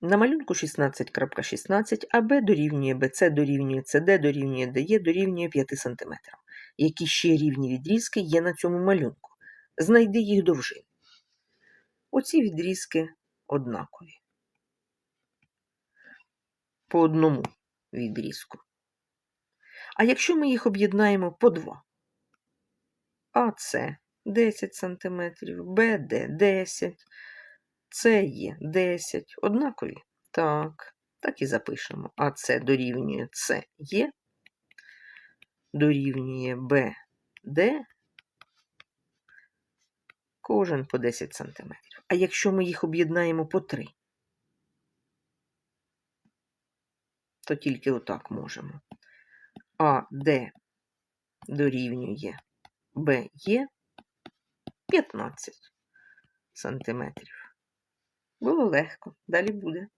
На малюнку 16.16 АБ дорівнює БЦ дорівнює СД дорівнює ДЕ дорівнює 5 см. Які ще рівні відрізки є на цьому малюнку? Знайди їх довжини. Оці відрізки однакові. По одному відрізку. А якщо ми їх об'єднаємо по два? АС 10 см, БД 10 це є 10. Однакові? Так. Так і запишемо. АС дорівнює С є, дорівнює БД, кожен по 10 см. А якщо ми їх об'єднаємо по 3, то тільки отак можемо. АД дорівнює БЄ 15 сантиметрів. Було легко, далі буде.